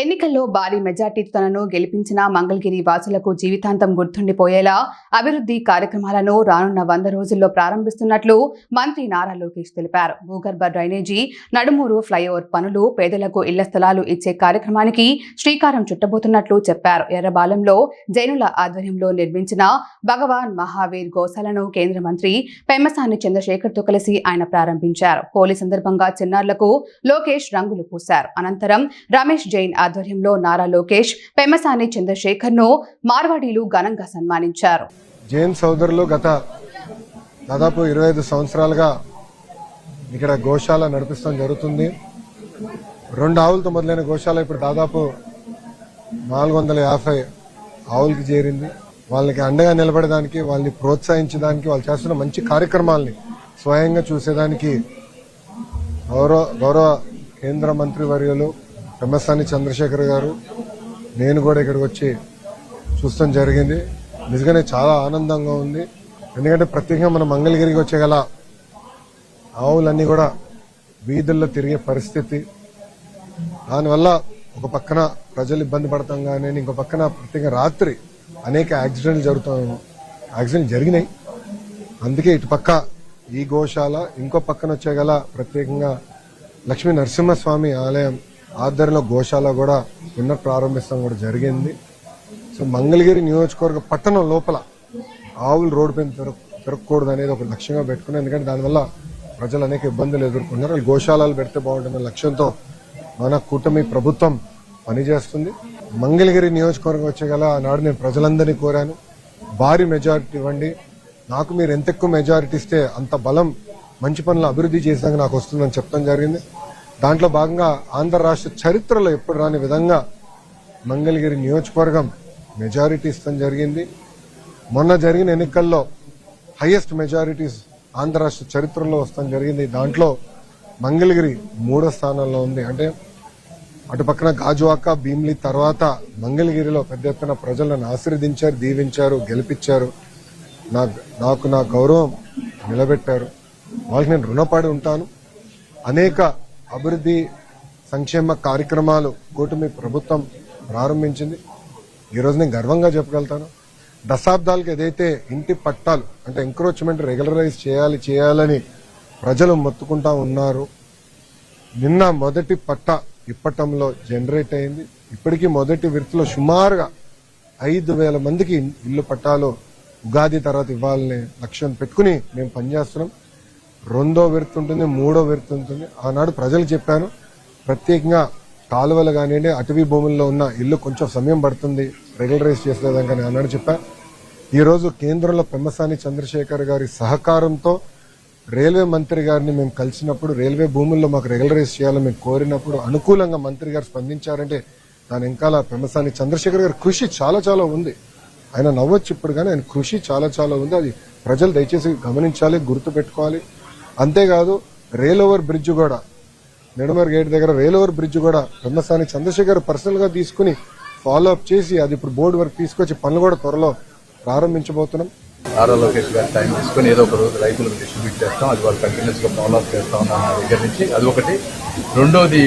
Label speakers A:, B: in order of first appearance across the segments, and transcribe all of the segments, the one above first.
A: ఎన్నికల్లో భారీ మెజార్టీ తనను గెలిపించిన మంగళగిరి వాసులకు జీవితాంతం గుర్తుండిపోయేలా అభివృద్ధి కార్యక్రమాలను రానున్న వంద రోజుల్లో ప్రారంభిస్తున్నట్లు మంత్రి నారా లోకేష్ తెలిపారు. భూగర్భ డ్రైనేజీ నడుమూరు ఫ్లైఓవర్ పనులు పేదలకు ఇళ్ళ స్థలాలు ఇచ్చే కార్యక్రమానికి శ్రీకారం చుట్టబోతున్నట్లు చెప్పారు. ఎర్రబాలెంలో జైనుల ఆధ్వర్యంలో నిర్మించిన భగవాన్ మహావీర్ గోశాలను కేంద్ర మంత్రి పెమ్మసాని చంద్రశేఖర్తో కలిసి ఆయన ప్రారంభించారు. హోలీ సందర్భంగా చిన్నారులకు లోకేష్ రంగులు పూశారు. అనంతరం రమేష్ జైన్ ఆధ్వర్యంలో నారా లోకేష్ పెమ్మసాని చంద్రశేఖర్ను మార్వాడీలు ఘనంగా సన్మానించారు.
B: జైన్ సోదరులు గత దాదాపు ఇరవై ఐదు సంవత్సరాలుగా ఇక్కడ గోశాల నడిపిస్తాం జరుగుతుంది. రెండు ఆవులతో మొదలైన గోశాల ఇప్పుడు దాదాపు నాలుగు వందల యాభై ఆవులకి చేరింది. వాళ్ళకి అండగా నిలబడడానికి వాళ్ళని ప్రోత్సహించడానికి వాళ్ళు చేస్తున్న మంచి కార్యక్రమాల్ని స్వయంగా చూసేదానికి గౌరవ గౌరవ కేంద్ర మంత్రి వర్యులు పెమ్మసాని చంద్రశేఖర్ గారు నేను కూడా ఇక్కడికి వచ్చి చూస్తాం జరిగింది. నిజంగానే చాలా ఆనందంగా ఉంది. ఎందుకంటే ప్రత్యేకంగా మన మంగళగిరికి వచ్చే గల ఆవులన్నీ కూడా వీధుల్లో తిరిగే పరిస్థితి. దానివల్ల ఒక పక్కన ప్రజలు ఇబ్బంది పడతాం కానీ ఇంకో పక్కన ప్రత్యేకంగా రాత్రి అనేక యాక్సిడెంట్లు జరుగుతాము యాక్సిడెంట్ జరిగినాయి. అందుకే ఇటు పక్క ఈ గోశాల ఇంకో పక్కన వచ్చే గల ప్రత్యేకంగా లక్ష్మీ నరసింహస్వామి ఆలయం ఆధ్వర్యంలో గోశాల కూడా పునః ప్రారంభిస్తాం కూడా జరిగింది. సో మంగళగిరి నియోజకవర్గ పట్టణం లోపల ఆవులు రోడ్డు పైన తిరగ తిరగకూడదు అనేది ఒక లక్ష్యంగా పెట్టుకున్నాం. ఎందుకంటే దానివల్ల ప్రజలు అనేక ఇబ్బందులు ఎదుర్కొన్నారు వాళ్ళు గోశాలలు పెడితే బాగుంటుందన్న లక్ష్యంతో మన కూటమి ప్రభుత్వం పనిచేస్తుంది. మంగళగిరి నియోజకవర్గం వచ్చేగల ఆనాడు నేను ప్రజలందరినీ కోరాను. భారీ మెజారిటీ ఇవ్వండి. నాకు మీరు ఎంత ఎక్కువ మెజారిటీ ఇస్తే అంత బలం మంచి పనులు అభివృద్ధి చేసాక నాకు వస్తుందని చెప్పడం జరిగింది. దాంట్లో భాగంగా ఆంధ్ర రాష్ట్ర చరిత్రలో ఎప్పుడు రాని విధంగా మంగళగిరి నియోజకవర్గం మెజారిటీ ఇస్తాం జరిగింది. మొన్న జరిగిన ఎన్నికల్లో హైయెస్ట్ మెజారిటీస్ ఆంధ్ర రాష్ట్ర చరిత్రలో వస్తాం జరిగింది. దాంట్లో మంగళగిరి మూడో స్థానంలో ఉంది. అంటే అటు పక్కన గాజువాక భీమ్లీ తర్వాత మంగళగిరిలో పెద్ద ఎత్తున ప్రజలను ఆశీర్వదించారు దీవించారు గెలిపించారు. నా నాకు నా గౌరవం నిలబెట్టారు. వాళ్ళకి నేను రుణపడి ఉంటాను. అనేక అభివృద్ధి సంక్షేమ కార్యక్రమాలు కూటమి ప్రభుత్వం ప్రారంభించింది. ఈరోజు నేను గర్వంగా చెప్పగలుగుతాను. దశాబ్దాలకు ఏదైతే ఇంటి పట్టాలు అంటే ఎంక్రోచ్మెంట్ రెగ్యులరైజ్ చేయాలి చేయాలని ప్రజలు మొత్తుకుంటా ఉన్నారు. నిన్న మొదటి పట్ట ఇప్పటంలో జనరేట్ అయింది. ఇప్పటికీ మొదటి విడతలో సుమారుగా ఐదు వేల మందికి ఇల్లు పట్టాలు ఉగాది తర్వాత ఇవ్వాలని లక్ష్యం పెట్టుకుని మేము పనిచేస్తున్నాం. రెండో విడత ఉంటుంది మూడో విడత ఉంటుంది. ఆనాడు ప్రజలు చెప్పాను ప్రత్యేకంగా కాలువలు కానివ్వండి అటవీ భూముల్లో ఉన్న ఇల్లు కొంచెం సమయం పడుతుంది రెగ్యులరైజ్ చేసేదాకా నేను ఆనాడు చెప్పా. ఈరోజు కేంద్రంలో పెమ్మసాని చంద్రశేఖర్ గారి సహకారంతో రైల్వే మంత్రి గారిని మేము కలిసినప్పుడు రైల్వే భూముల్లో మాకు రెగ్యులరైజ్ చేయాలని మేము కోరినప్పుడు అనుకూలంగా మంత్రి గారు స్పందించారంటే దాని వెనకాల పెమ్మసాని చంద్రశేఖర్ గారి కృషి చాలా చాలా ఉంది. ఆయన నవ్వచ్చు ఇప్పుడు కానీ ఆయన కృషి చాలా చాలా ఉంది. అది ప్రజలు దయచేసి గమనించాలి గుర్తు పెట్టుకోవాలి అంతేకాదు రైల్ ఓవర్ బ్రిడ్జ్ కూడా. నెడమర్ గేట్ దగ్గర రైల్ ఓవర్ బ్రిడ్జ్ కూడా బ్రహ్మస్థాని చంద్రశేఖర్ పర్సనల్గా తీసుకుని ఫాలో అప్ చేసి అది ఇప్పుడు బోర్డు వరకు తీసుకొచ్చి పనులు కూడా త్వరలో ప్రారంభించబోతున్నాం.
C: ఆర్ఆర్ లోకేష్ గారి టైం తీసుకొని ఏదో ఒక రోజు రైతులకు డిస్ట్రిబ్యూట్ చేస్తాం అది వాళ్ళు కంటిన్యూస్గా ఫాలో అప్ చేస్తా ఉన్నాం దగ్గర నుంచి. అది ఒకటి. రెండోది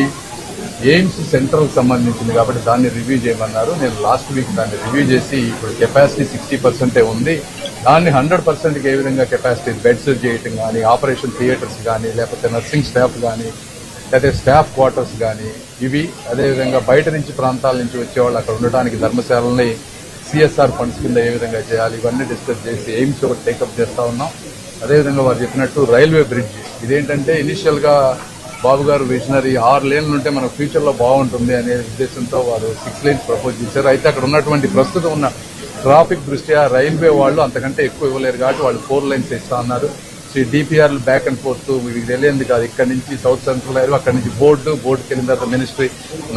C: ఎయిమ్స్ సెంట్రల్ సంబంధించింది కాబట్టి దాన్ని రివ్యూ చేయమన్నారు. నేను లాస్ట్ వీక్ దాన్ని రివ్యూ చేసి ఇప్పుడు కెపాసిటీ సిక్స్టీ పర్సెంటే ఉంది. దాన్ని హండ్రెడ్ పర్సెంట్కి ఏ విధంగా కెపాసిటీ బెడ్స్ చేయటం కానీ ఆపరేషన్ థియేటర్స్ కానీ లేకపోతే నర్సింగ్ స్టాఫ్ కానీ లేకపోతే స్టాఫ్ క్వార్టర్స్ కానీ ఇవి అదేవిధంగా బయట నుంచి ప్రాంతాల నుంచి వచ్చేవాళ్ళు అక్కడ ఉండడానికి ధర్మశాలని సిఎస్ఆర్ ఫండ్స్ కింద ఏ విధంగా చేయాలి ఇవన్నీ డిస్కస్ చేసి ఎయిమ్స్ ఒకటి టేకప్ చేస్తూ ఉన్నాం. అదేవిధంగా వారు చెప్పినట్టు రైల్వే బ్రిడ్జ్. ఇదేంటంటే ఇనిషియల్గా బాబు గారు విజనరీ ఆరు లేన్లు ఉంటే మన ఫ్యూచర్లో బాగుంటుంది అనే ఉద్దేశంతో వారు సిక్స్ లైన్స్ ప్రపోజ్ చేశారు. అయితే అక్కడ ఉన్నటువంటి ప్రస్తుతం ఉన్న ట్రాఫిక్ దృష్ట్యా రైల్వే వాళ్ళు అంతకంటే ఎక్కువ ఇవ్వలేరు కాబట్టి వాళ్ళు ఫోర్ లైన్స్ ఇస్తా అన్నారు. సో ఈ బ్యాక్ అండ్ ఫోర్త్ మీకు తెలియంది కాదు. ఇక్కడ నుంచి సౌత్ సెంట్రల్ రైల్వే అక్కడ నుంచి బోర్డు బోర్డుకి వెళ్ళిన తర్వాత మినిస్ట్రీ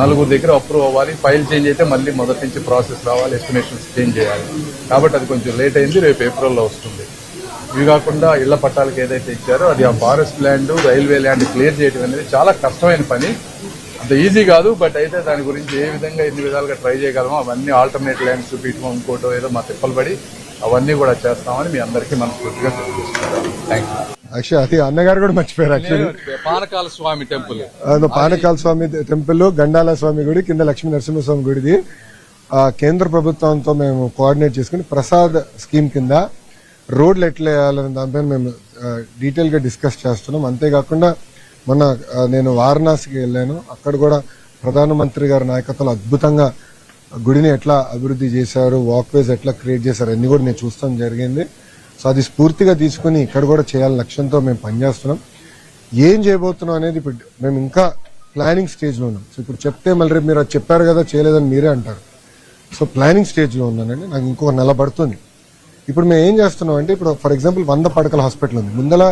C: నలుగురు దగ్గర అప్రూవ్ అవ్వాలి. ఫైల్ చేంజ్ అయితే మళ్ళీ మొదటి నుంచి ప్రాసెస్ రావాలి ఎస్టిమేషన్స్ చేంజ్ చేయాలి. కాబట్టి అది కొంచెం లేట్ అయింది. రేపు ఏప్రిల్లో వస్తుంది. ఇవి కాకుండా ఇళ్ళ పట్టాలకు ఏదైతే ఇచ్చారో అది ఆ forest land railway land clear చేయడం అనేది చాలా కష్టమైన పని. అంత ఈజీ కాదు బట్ అయితే దాని గురించి ఏ విధంగా ఎన్ని విధాలుగా ట్రై చేయగలమో అవన్నీ ఆల్టర్నేట్ ల్యాండ్స్ చూపించడం ఇంకోటో ఏదో మా తిప్పలు పడి అవన్నీ కూడా చేస్తామని మీ అందరికీ మనస్ఫూర్తిగా తెలియజేస్తున్నాను. థ్యాంక్ యూ
B: యాక్చువల్లీ అది అన్నగారు కూడా మర్చిపోయారు actually
C: Panakala Swamy temple.
B: Panakala Swamy temple Gandala Swamy గుడి కింద లక్ష్మీ నరసింహస్వామి గుడిది. కేంద్ర ప్రభుత్వంతో మేము కోఆర్డినేట్ చేసుకుని ప్రసాద్ స్కీమ్ కింద రోడ్లు ఎట్లా వేయాలనే దానిపైన మేము డీటెయిల్గా డిస్కస్ చేస్తున్నాం. అంతేకాకుండా మొన్న నేను వారణాసికి వెళ్ళాను. అక్కడ కూడా ప్రధానమంత్రి గారి నాయకత్వంలో అద్భుతంగా గుడిని ఎట్లా అభివృద్ధి చేశారు వాక్వేస్ ఎట్లా క్రియేట్ చేశారు అన్ని కూడా నేను చూస్తాం జరిగింది. సో అది స్ఫూర్తిగా తీసుకుని ఇక్కడ కూడా చేయాలని లక్ష్యంతో మేము పనిచేస్తున్నాం. ఏం చేయబోతున్నాం అనేది ఇప్పుడు మేము ఇంకా ప్లానింగ్ స్టేజ్లో ఉన్నాం. సో ఇప్పుడు చెప్తే మళ్ళీ రేపు మీరు అది చెప్పారు కదా చేయలేదని మీరే అంటారు. సో ప్లానింగ్ స్టేజ్లో ఉన్నానండి. నాకు ఇంకొక నెల పడుతుంది. ఇప్పుడు మేము ఏం చేస్తున్నాం అంటే ఇప్పుడు ఫర్ ఎగ్జాంపుల్ వంద పడకల హాస్పిటల్ ఉంది. ముందల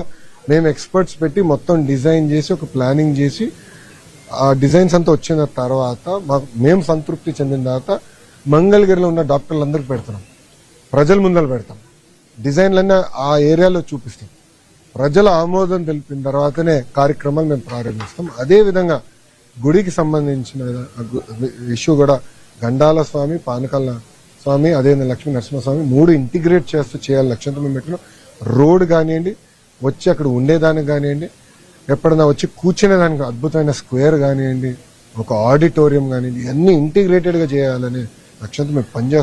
B: మేము ఎక్స్పర్ట్స్ పెట్టి మొత్తం డిజైన్ చేసి ఒక ప్లానింగ్ చేసి ఆ డిజైన్స్ అంతా వచ్చిన తర్వాత మాకు మేము సంతృప్తి చెందిన తర్వాత మంగళగిరిలో ఉన్న డాక్టర్లందరికీ పెడుతున్నాం. ప్రజల ముందర పెడతాం. డిజైన్లన్నీ ఆ ఏరియాలో చూపిస్తాం. ప్రజల ఆమోదం తెలిపిన తర్వాతనే కార్యక్రమాలు మేము ప్రారంభిస్తాం. అదే విధంగా గుడికి సంబంధించిన ఇష్యూ కూడా గండాల స్వామి పానకాల స్వామి అదే లక్ష్మీ నరసింహస్వామి మూడు ఇంటిగ్రేట్ చేస్తూ చేయాలి లక్ష్యంతో మేము పెట్టిన రోడ్ కానివ్వండి వచ్చి అక్కడ ఉండేదానికి కానివ్వండి ఎప్పుడన్నా వచ్చి కూర్చునే దానికి అద్భుతమైన స్క్వేర్ కానివ్వండి ఒక ఆడిటోరియం కానివ్వండి ఇవన్నీ ఇంటిగ్రేటెడ్గా చేయాలని లక్ష్యంతో మేము పనిచేస్తాం